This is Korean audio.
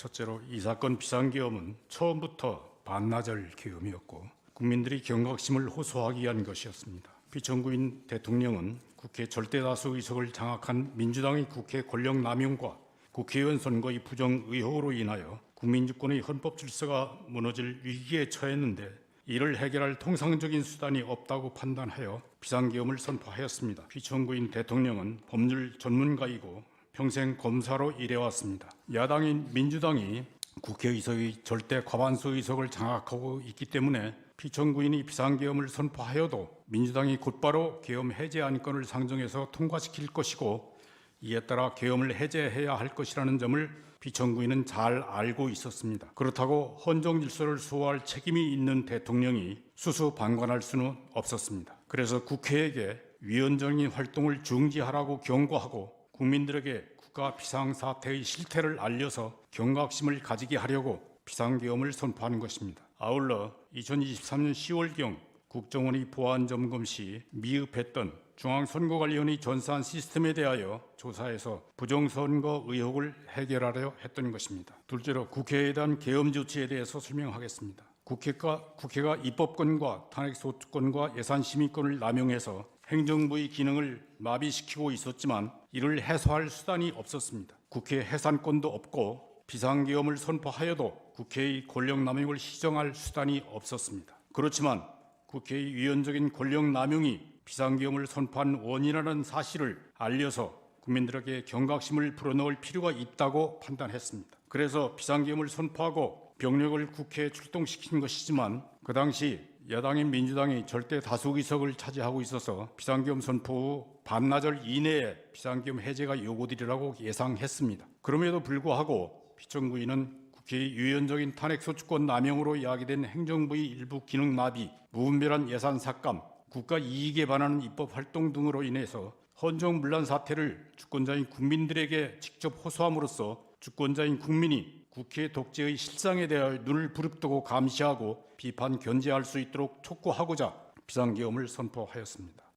첫째로 이 사건 비상계엄은 처음부터 반나절 계엄이었고 국민들이 경각심을 호소하기 위한 것이었습니다. 피청구인 대통령은 국회 절대다수 의석을 장악한 민주당의 국회 권력 남용과 국회의원 선거의 부정 의혹으로 인하여 국민주권의 헌법 질서가 무너질 위기에 처했는데 이를 해결할 통상적인 수단이 없다고 판단하여 비상계엄을 선포하였습니다. 피청구인 대통령은 법률 전문가이고 평생 검사로 일해왔습니다. 야당인 민주당이 국회의석의 절대 과반수 의석을 장악하고 있기 때문에 피청구인이 비상계엄을 선포하여도 민주당이 곧바로 계엄 해제 안건을 상정해서 통과시킬 것이고 이에 따라 계엄을 해제해야 할 것이라는 점을 비청구인은 잘 알고 있었습니다. 그렇다고 헌정 질서를 수호할 책임이 있는 대통령이 수수방관할 수는 없었습니다. 그래서 국회에게 위헌적인 활동을 중지하라고 경고하고 국민들에게 국가 비상사태의 실태를 알려서 경각심을 가지게 하려고 비상계엄을 선포하는 것입니다. 아울러 2023년 10월경 국정원이 보안 점검 시 미흡했던 중앙선거관리원의 전산 시스템에 대하여 조사해서 부정선거 의혹을 해결하려 했던 것입니다. 둘째로 국회에 대한 계엄 조치에 대해서 설명하겠습니다. 국회가, 국회가 입법권과 탄핵소추권과 예산심의권을 남용해서 행정부의 기능을 마비시키고 있었지만 이를 해소할 수단이 없었습니다. 국회 해산권도 없고 비상계엄을 선포하여도 국회의 권력 남용을 시정할 수단이 없었습니다. 그렇지만 국회의 위헌적인 권력 남용이 비상계엄을 선포한 원인이라는 사실을 알려서 국민들에게 경각심을 불어넣을 필요가 있다고 판단했습니다. 그래서 비상계엄을 선포하고 병력을 국회에 출동시킨 것이지만 그 당시 여당인 민주당이 절대 다수 의석을 차지하고 있어서 비상계엄 선포 후 반나절 이내에 비상계엄 해제가 요구되리라고 예상했습니다. 그럼에도 불구하고 피청구인은 국회의 유연적인 탄핵소추권 남용으로 야기된 행정부의 일부 기능 마비, 무분별한 예산 삭감, 국가 이익에 반하는 입법 활동 등으로 인해서 헌정문란 사태를 주권자인 국민들에게 직접 호소함으로써 주권자인 국민이 국회 독재의 실상에 대하여 눈을 부릅뜨고 감시하고 비판 견제할 수 있도록 촉구하고자 비상계엄을 선포하였습니다.